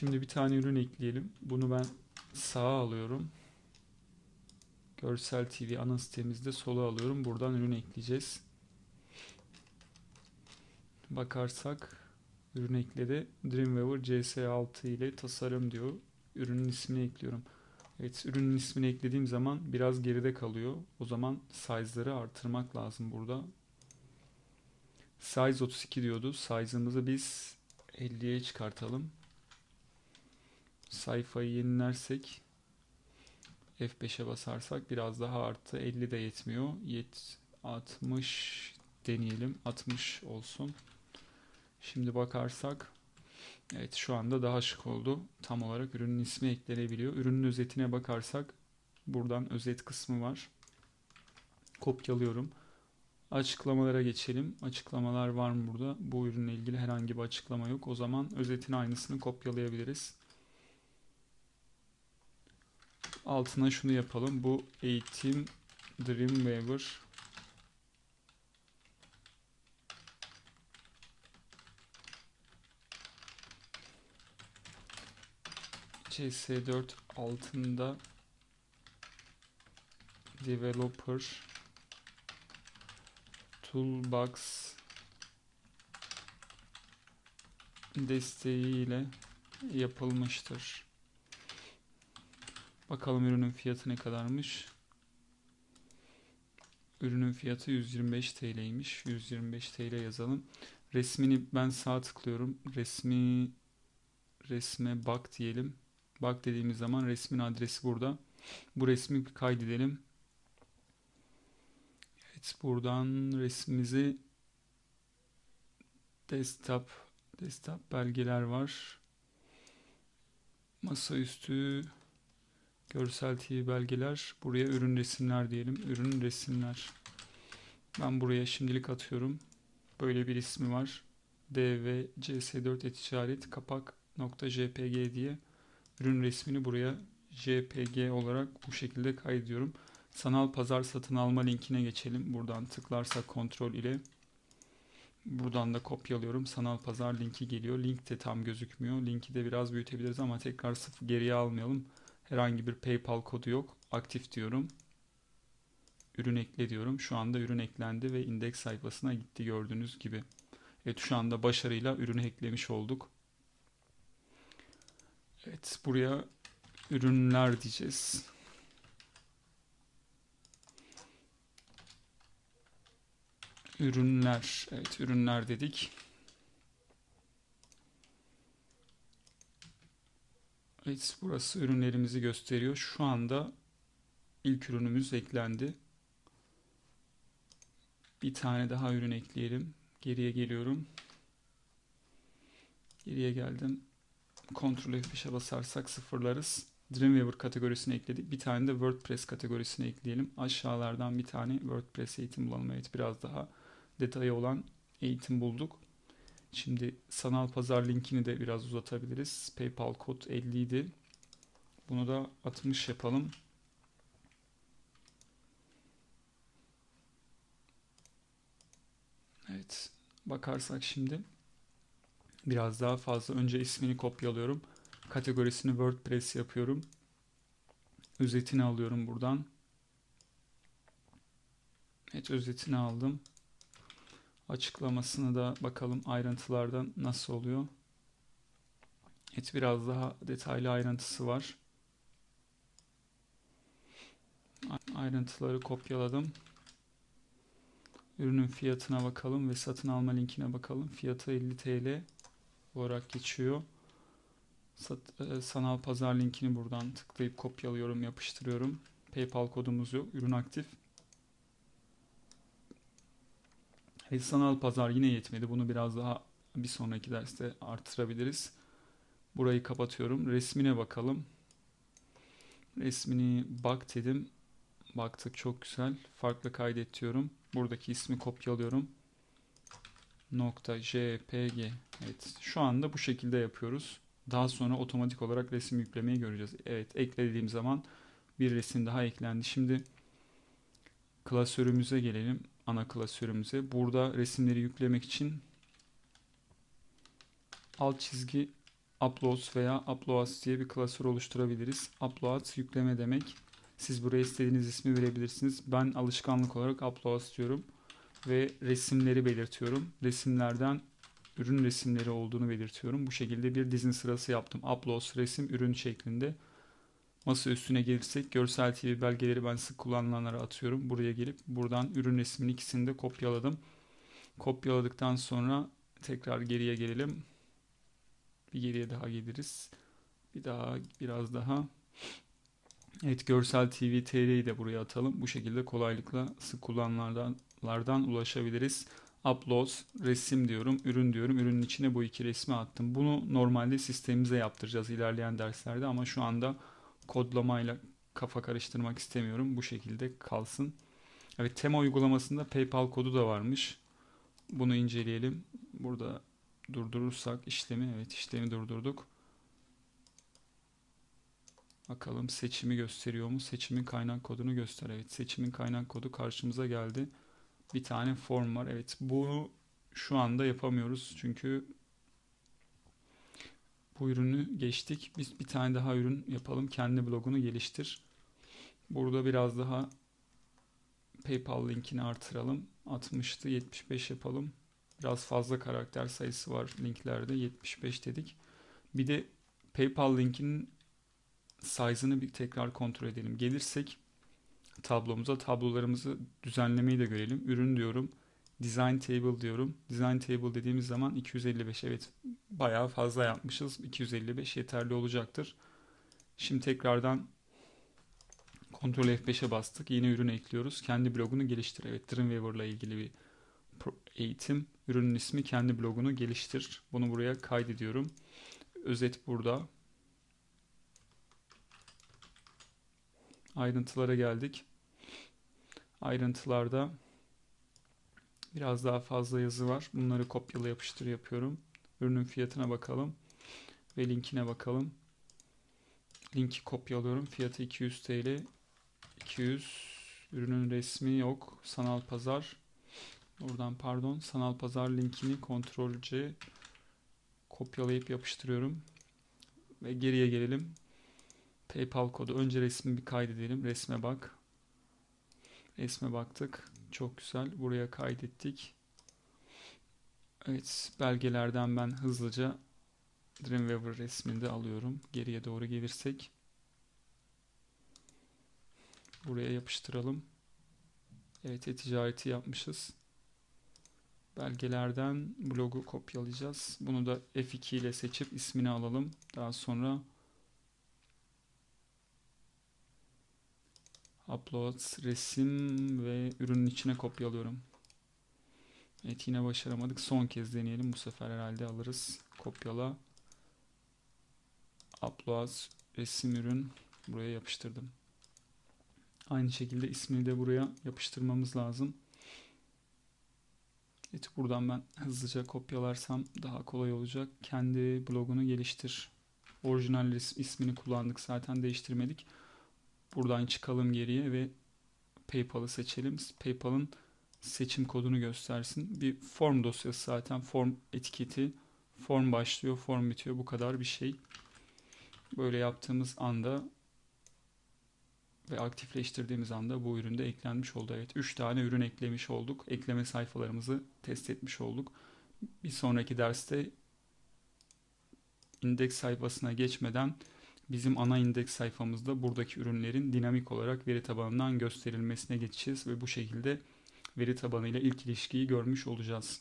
Şimdi bir tane ürün ekleyelim. Bunu ben sağa alıyorum. Görsel TV ana sitemizde sola alıyorum. Buradan ürün ekleyeceğiz. Bakarsak ürün ekledi. Dreamweaver CS6 ile tasarım diyor. Ürünün ismini ekliyorum. Evet ürünün ismini eklediğim zaman biraz geride kalıyor. O zaman size'ları artırmak lazım burada. Size 32 diyordu. Size'ımızı biz 50'ye çıkartalım. Sayfayı yenilersek F5'e basarsak biraz daha arttı. 50 de yetmiyor. Yet 60 deneyelim. 60 olsun. Şimdi bakarsak evet şu anda daha şık oldu. Tam olarak ürünün ismi eklenebiliyor. Ürünün özetine bakarsak buradan özet kısmı var. Kopyalıyorum. Açıklamalara geçelim. Açıklamalar var mı burada? Bu ürünle ilgili herhangi bir açıklama yok. O zaman özetin aynısını kopyalayabiliriz. Altına şunu yapalım. Bu eğitim Dreamweaver CS4 altında developer toolbox desteğiyle yapılmıştır. Bakalım ürünün fiyatı ne kadarmış. Ürünün fiyatı 125 TL'ymiş. 125 TL yazalım. Resmini ben sağ tıklıyorum. Resmi resme bak diyelim. Bak dediğimiz zaman resmin adresi burada. Bu resmi kaydedelim. Evet buradan resmimizi desktop desktop belgeler var. Masaüstü görsel TV belgeler. Buraya ürün resimler diyelim. Ürün resimler. Ben buraya şimdilik atıyorum. Böyle bir ismi var. dvcs4 et işaret kapak .jpg diye ürün resmini buraya jpg olarak bu şekilde kaydediyorum. Sanal pazar satın alma linkine geçelim. Buradan tıklarsak kontrol ile buradan da kopyalıyorum. Sanal pazar linki geliyor. Link de tam gözükmüyor. Linki de biraz büyütebiliriz ama tekrar sıfır geriye almayalım. Herhangi bir PayPal kodu yok. Aktif diyorum. Ürün ekle diyorum. Şu anda ürün eklendi ve indeks sayfasına gitti gördüğünüz gibi. Evet şu anda başarıyla ürünü eklemiş olduk. Evet buraya ürünler diyeceğiz. Ürünler. Evet ürünler dedik. Evet burası ürünlerimizi gösteriyor. Şu anda ilk ürünümüz eklendi. Bir tane daha ürün ekleyelim. Geriye geliyorum. Geriye geldim. Ctrl F5'e basarsak sıfırlarız. Dreamweaver kategorisini ekledik. Bir tane de WordPress kategorisini ekleyelim. Aşağılardan bir tane WordPress eğitim bulalım. Evet biraz daha detayı olan eğitim bulduk. Şimdi sanal pazar linkini de biraz uzatabiliriz. PayPal kod 50 idi. Bunu da 60 yapalım. Evet. Bakarsak şimdi biraz daha fazla önce ismini kopyalıyorum. Kategorisini WordPress yapıyorum. Özetini alıyorum buradan. Evet özetini aldım. Açıklamasını da bakalım ayrıntılardan nasıl oluyor. Evet biraz daha detaylı ayrıntısı var. Ayrıntıları kopyaladım. Ürünün fiyatına bakalım ve satın alma linkine bakalım. Fiyatı 50 TL olarak geçiyor. Sat, e, sanal pazar linkini buradan tıklayıp kopyalıyorum, yapıştırıyorum. PayPal kodumuz yok. Ürün aktif. Ve sanal pazar yine yetmedi. Bunu biraz daha bir sonraki derste artırabiliriz. Burayı kapatıyorum. Resmine bakalım. Resmini bak dedim. Baktık çok güzel. Farklı kaydet diyorum. Buradaki ismi kopyalıyorum. Nokta JPG. Evet. Şu anda bu şekilde yapıyoruz. Daha sonra otomatik olarak resim yüklemeyi göreceğiz. Evet. Eklediğim zaman bir resim daha eklendi. Şimdi klasörümüze gelelim. Ana klasörümüze. Burada resimleri yüklemek için alt çizgi uploads veya uploads diye bir klasör oluşturabiliriz. Uploads yükleme demek. Siz buraya istediğiniz ismi verebilirsiniz. Ben alışkanlık olarak uploads diyorum ve resimleri belirtiyorum. Resimlerden ürün resimleri olduğunu belirtiyorum. Bu şekilde bir dizin sırası yaptım. Uploads resim ürün şeklinde. Masa üstüne gelirsek görsel TV belgeleri ben sık kullanılanlara atıyorum. Buraya gelip buradan ürün resminin ikisini de kopyaladım. Kopyaladıktan sonra tekrar geriye gelelim. Bir geriye daha geliriz. Bir daha biraz daha. Evet görsel TV TR'yi de buraya atalım. Bu şekilde kolaylıkla sık kullanılanlardan ulaşabiliriz. Uploads, resim diyorum, ürün diyorum. Ürünün içine bu iki resmi attım. Bunu normalde sistemimize yaptıracağız ilerleyen derslerde ama şu anda kodlamayla kafa karıştırmak istemiyorum. Bu şekilde kalsın. Evet tema uygulamasında PayPal kodu da varmış. Bunu inceleyelim. Burada durdurursak işlemi, evet işlemi durdurduk. Bakalım seçimi gösteriyor mu? Seçimin kaynak kodunu göster. Evet seçimin kaynak kodu karşımıza geldi. Bir tane form var. Evet bunu şu anda yapamıyoruz. Çünkü bu ürünü geçtik. Biz bir tane daha ürün yapalım. Kendi blogunu geliştir. Burada biraz daha PayPal linkini artıralım. 60'tı 75 yapalım. Biraz fazla karakter sayısı var linklerde. 75 dedik. Bir de PayPal linkinin size'ını bir tekrar kontrol edelim. Gelirsek tablomuza tablolarımızı düzenlemeyi de görelim. Ürün diyorum. Design Table diyorum. Design Table dediğimiz zaman 255 evet bayağı fazla yapmışız. 255 yeterli olacaktır. Şimdi tekrardan Ctrl F5'e bastık. Yine ürün ekliyoruz. Kendi blogunu geliştir. Evet Dreamweaver ile ilgili bir eğitim. Ürünün ismi kendi blogunu geliştir. Bunu buraya kaydediyorum. Özet burada. Ayrıntılara geldik. Ayrıntılarda biraz daha fazla yazı var. Bunları kopyala yapıştır yapıyorum. Ürünün fiyatına bakalım ve linkine bakalım. Linki kopyalıyorum. Fiyatı 200 TL. 200 ürünün resmi yok. Sanal pazar. Oradan pardon. Sanal pazar linkini kontrol C kopyalayıp yapıştırıyorum. Ve geriye gelelim. PayPal kodu. Önce resmi bir kaydedelim. Resme bak. Resme baktık. Çok güzel. Buraya kaydettik. Evet. Belgelerden ben hızlıca Dreamweaver resmini de alıyorum. Geriye doğru gelirsek. Buraya yapıştıralım. Evet e-ticareti yapmışız. Belgelerden blogu kopyalayacağız. Bunu da F2 ile seçip ismini alalım. Daha sonra Uploads, resim ve ürünün içine kopyalıyorum. Evet yine başaramadık. Son kez deneyelim. Bu sefer herhalde alırız. Kopyala. Uploads, resim ürün. Buraya yapıştırdım. Aynı şekilde ismini de buraya yapıştırmamız lazım. Evet buradan ben hızlıca kopyalarsam daha kolay olacak. Kendi blogunu geliştir. Orijinal ismini kullandık zaten değiştirmedik. Buradan çıkalım geriye ve PayPal'ı seçelim. PayPal'ın seçim kodunu göstersin. Bir form dosyası zaten form etiketi. Form başlıyor, form bitiyor. Bu kadar bir şey. Böyle yaptığımız anda ve aktifleştirdiğimiz anda bu üründe eklenmiş oldu. Evet 3 tane ürün eklemiş olduk. Ekleme sayfalarımızı test etmiş olduk. Bir sonraki derste indeks sayfasına geçmeden bizim ana indeks sayfamızda buradaki ürünlerin dinamik olarak veri tabanından gösterilmesine geçeceğiz ve bu şekilde veri tabanıyla ilk ilişkiyi görmüş olacağız.